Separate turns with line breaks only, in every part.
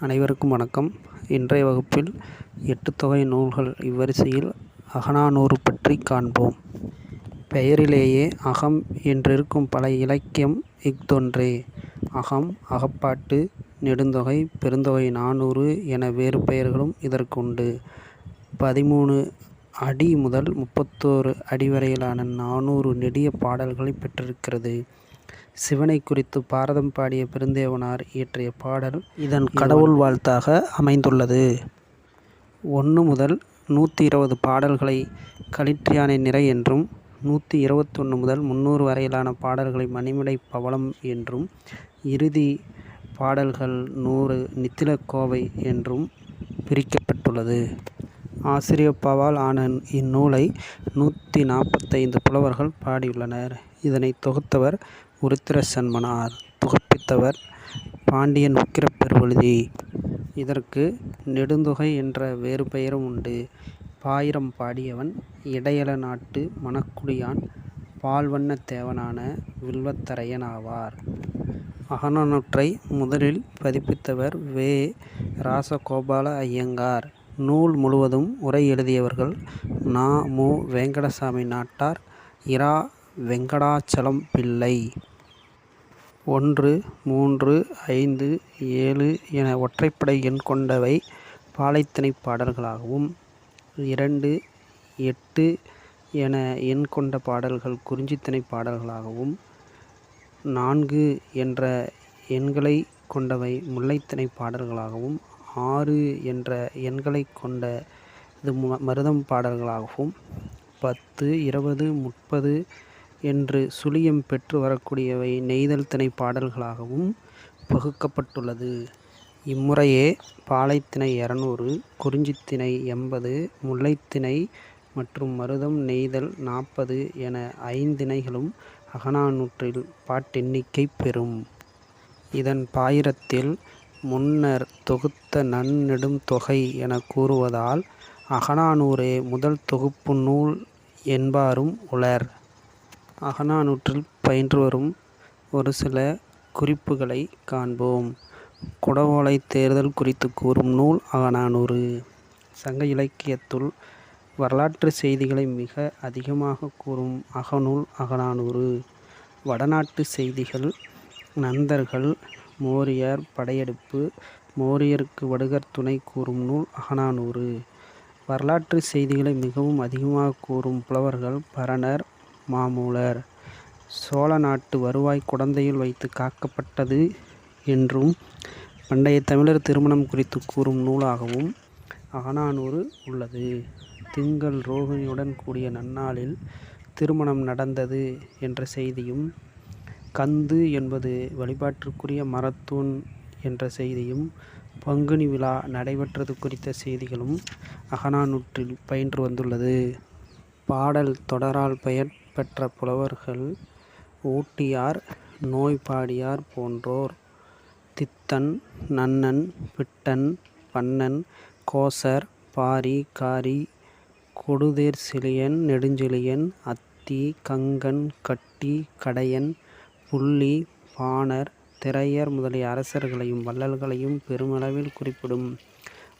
அனைவருக்கும் வணக்கம். இன்றைய வகுப்பில் எட்டுத்தொகை நூல்கள் இவ்வரிசையில் அகநானூறு பற்றி காண்போம். பெயரிலேயே அகம் என்றிருக்கும் பல இலக்கியம் இஃதொன்றே. அகம் அகப்பாட்டு நெடுந்தொகை பெருந்தொகை நானூறு என வேறு பெயர்களும் இதற்குண்டு. பதிமூணு அடி முதல் முப்பத்தோரு அடி வரையிலான நானூறு நெடிய பாடல்களைப் பெற்றிருக்கிறது. சிவனை குறித்து பாரதம் பாடிய பெருந்தேவனார் இயற்றிய பாடல் இதன் கடவுள் வாழ்த்தாக அமைந்துள்ளது. ஒன்று முதல் நூற்றி இருபது பாடல்களை களிற்றியானை நிறை என்றும் நூற்றி இருபத்தொன்று முதல் முந்நூறு வரையிலான பாடல்களை மணிமடை பவளம் என்றும் இறுதி பாடல்கள் நூறு நித்திலக்கோவை என்றும் பிரிக்கப்பட்டுள்ளது. ஆசிரியப்பாவால் ஆன இந்நூலை நூற்றி நாற்பத்தைந்து புலவர்கள் பாடியுள்ளனர். இதனை தொகுத்தவர் உருத்திர சன்மனார் பாண்டியன் உக்கிரப்பெருவழுதி இதற்கு நெடுந்தொகை என்ற வேறு பெயரும் உண்டு. பாயிரம் பாடியவன் இடையள நாட்டு மணக்குடியான் பால்வண்ணத் தேவனான வில்வத்தரையன் ஆவார். அகநானூற்றை முதலில் பதிப்பித்தவர் வே. ராசகோபால ஐயங்கார். நூல் முழுவதும் உரை எழுதியவர்கள் நா. மு. வேங்கடசாமி நாட்டார். இரா. வெங்கடாச்சலம் பிள்ளை. ஒன்று மூன்று ஐந்து ஏழு என ஒற்றைப்படை எண் கொண்டவை பாலைத்திணைப் பாடல்களாகவும் இரண்டு எட்டு என எண் கொண்ட பாடல்கள் குறிஞ்சித்திணைப் பாடல்களாகவும் நான்கு என்ற எண்களை கொண்டவை முல்லைத்திணைப் பாடல்களாகவும் ஆறு என்ற எண்களை கொண்ட இது மருதம் பாடல்களாகவும் பத்து இருபது முப்பது என்று சுழியம் பெற்று வரக்கூடியவை நெய்தல் திணை பாடல்களாகவும் பகுக்கப்பட்டுள்ளது. இம்முறையே பாலைத்திணை இரநூறு குறிஞ்சித்திணை எண்பது முல்லைத்திணை மற்றும் மருதம் நெய்தல் நாற்பது என ஐந்திணைகளும் அகநானூற்றில் பாட்டெண்ணிக்கை பெறும். இதன் பாயிரத்தில் முன்னர் தொகுத்த நன்னெடும் தொகை என கூறுவதால் அகநானூரே முதல் தொகுப்பு நூல் என்பாரும் உளர். அகநானூற்றில் பயின்று வரும் ஒரு சில குறிப்புகளை காண்போம். குடவோலை தேர்தல் குறித்து கூறும் நூல் அகநானூறு. சங்க இலக்கியத்துள் வரலாற்று செய்திகளை மிக அதிகமாக கூறும் அகநூல் அகநானூறு. வடநாட்டு செய்திகள் நந்தர்கள் மோரியர் படையெடுப்பு மோரியருக்கு வடுகர் துணை கூறும் நூல் அகநானூறு. வரலாற்று செய்திகளை மிகவும் அதிகமாக கூறும் புலவர்கள் பரணர் மாமூலர். சோழ நாட்டு வருவாய் குடந்தையில் வைத்து காக்கப்பட்டது என்றும் பண்டைய தமிழர் திருமணம் குறித்து கூறும் நூலாகவும் ஆனானூறு உள்ளது. திங்கள் ரோகிணியுடன் கூடிய நன்னாளில் திருமணம் நடந்தது என்ற செய்தியும் கந்து என்பது வழிபாட்டிற்குரிய மரத்தூண் என்ற செய்தியும் பங்குனி விழா நடைபெற்றது குறித்த செய்திகளும் அகநானூற்றில் பயின்று வந்துள்ளது. பாடல் தொடரால் பெயர் பெற்ற புலவர்கள் ஊட்டியார் நோய்பாடியார் போன்றோர். தித்தன் நன்னன் பிட்டன் பண்ணன் கோசர் பாரி காரி கொடுதேர் சிலியன் நெடுஞ்செழியன் அத்தி கங்கன் கட்டி கடையன் புள்ளி பாணர் திரையர் முதலிய அரசர்களையும் வள்ளல்களையும் பெருமளவில் குறிப்பிடும்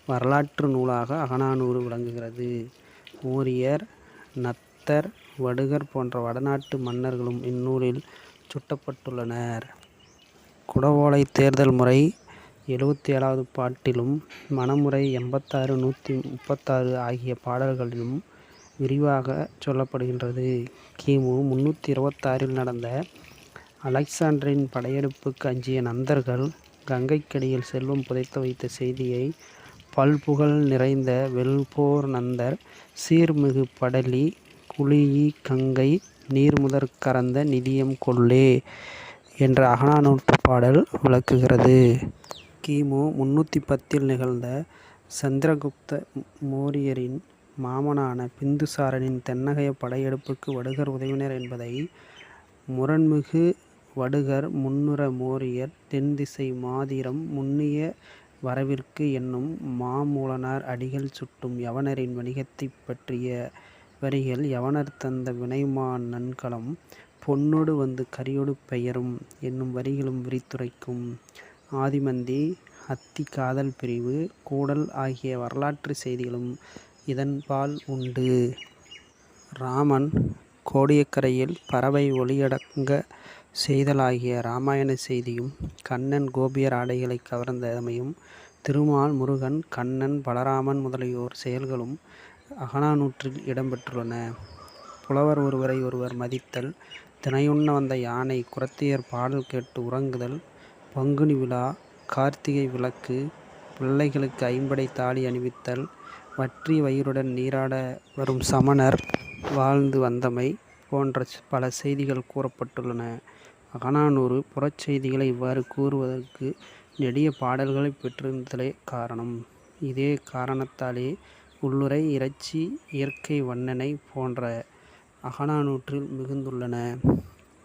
வரலாற்று நூலாக அகநானூறு விளங்குகிறது. மோரியர் நத்தர் வடுகர் போன்ற வடநாட்டு மன்னர்களும் இந்நூலில் சுட்டப்பட்டுள்ளனர். குடவோலை தேர்தல் முறை எழுபத்தி ஏழாவது பாட்டிலும் மணமுறை எண்பத்தாறு நூற்றி முப்பத்தாறு ஆகிய பாடல்களிலும் விரிவாக சொல்லப்படுகின்றது. கிமு முந்நூற்றி இருபத்தாறில் நடந்த அலெக்சாண்டரின் படையெடுப்புக்கு அஞ்சிய நந்தர்கள் கங்கைக்கடியில் செல்வம் புதைத்து வைத்த செய்தியை பல்புகழ் நிறைந்த வெல்போர் நந்தர் சீர்மிகு படலி குழீஇ கங்கை நீர்முதற் கரந்த நிதியம் கொள்ளே என்ற அகநானூற்றுப் பாடல் விளக்குகிறது. கிமு முந்நூற்றி பத்தில் நிகழ்ந்த சந்திரகுப்த மோரியரின் மாமனான பிந்துசாரனின் தென்னகைய படையெடுப்புக்கு வடுகர் உதவினர் என்பதை முரண்மிகு வடுகர் முன்னுர மோரியர் தென்திசை மாதிரம் முன்னிய வரவிற்கு என்னும் மாமூலனார் அடிகள் சுட்டும் யவனரின் வணிகத்தைப் பற்றிய வரிகள் யவனர் தந்த வினைமா நன்கலம் பொன்னோடு வந்து கரியோடு பெயரும் என்னும் வரிகளும் விரித்துரைக்கும் ஆதிமந்தி அத்தி காதல் பிரிவு கூடல் ஆகிய வரலாற்று செய்திகளும் இதன்பால் உண்டு. ராமன் கோடியக்கரையில் பறவை ஒளியடங்க செய்தலாகிய இராமாயண செய்தியும் கண்ணன் கோபியர் ஆடைகளை கவர்ந்தமையும் திருமால் முருகன் கண்ணன் பலராமன் முதலியோர் செயல்களும் அகநானூற்றில் நூற்றில் இடம்பெற்றுள்ளன புலவர் ஒருவரை ஒருவர் மதித்தல் தினையுண்ண வந்த யானை குரத்தியர் பாடல் கேட்டு உறங்குதல் பங்குனி விழா கார்த்திகை விளக்கு பிள்ளைகளுக்கு ஐம்படை தாலி அணிவித்தல் வற்றி வயிறுடன் நீராட வரும் சமணர் வாழ்ந்து வந்தமை போன்ற பல செய்திகள் கூறப்பட்டுள்ளன. அகநானூறு புறச்செய்திகளை இவ்வாறு கூறுவதற்கு நெடிய பாடல்களைப் பெற்றிருந்தலே காரணம். இதே காரணத்தாலே உள்ளுறை இறைச்சி இயற்கை வண்ணனை போன்ற அகநானூற்றில் மிகுந்துள்ளன.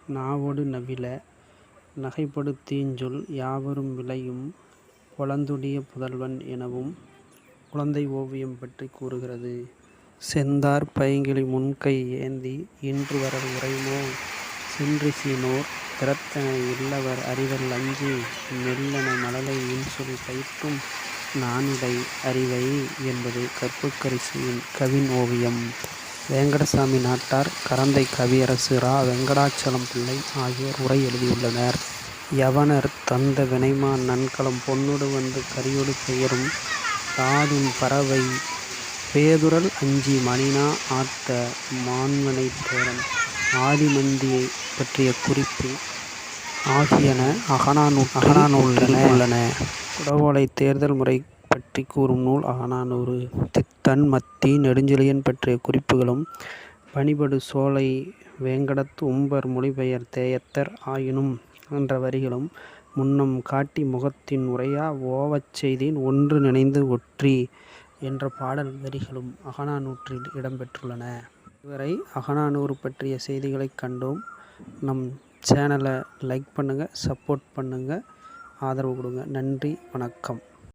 நாவொடு நவில நகைபடு தீஞ்சொல் யாவரும் விளையும் பொலந்தொடிய புதல்வன் எனவும் குழந்தை ஓவியம் பற்றி கூறுகிறது. செந்தார் பைங்கிளி முன்கை ஏந்தி இன்று வரல் உறைமோ சென்றிசினோர் பிறத்தென இல்லவர் அறிதல் அஞ்சி மெல்லன மழலை இன்சொல் பயிற்றும் நானிடை அறிவை என்பது கற்புக்கரிசியின் கவின் ஓவியம். வேங்கடசாமி நாட்டார் கரந்தை கவியரசு ரா வெங்கடாச்சலம் பிள்ளை ஆகியோர் உரை எழுதியுள்ளனர். யவனர் தந்த வினைமான் நன்கலம் பொன்னொடு வந்து கரியொடு பெயரும் தாதும் பறவை பேதுரல் அஞ்சி மணினா ஆத்த மான்மனை தேரன் ஆதிமந்தியை பற்றிய குறிப்பு ஆகியன அகநானூற்றில் உள்ளன. குடவோலைத் தேர்தல் முறை பற்றிக் கூறும் நூல் அகநானூறு. தித்தன் மத்தி நெடுஞ்செழியன் பற்றிய குறிப்புகளும் பனிபடு சோலை வேங்கடத்து உம்பர் மொழிபெயர் தேயத்தர் ஆயினும் என்ற வரிகளும் முன்னம் காட்டி முகத்தின் உரையா ஓவச் செய்தேன் ஒன்று நினைந்து ஒற்றி என்ற பாடல் வரிகளும் அகநானூற்றில் இடம் பெற்றுள்ளன. இதுவரை அகநானூறு பற்றிய செய்திகளைக் கண்டோம். நம் சேனலை லைக் பண்ணுங்கள் சப்போர்ட் பண்ணுங்கள் ஆதரவு கொடுங்க. நன்றி வணக்கம்.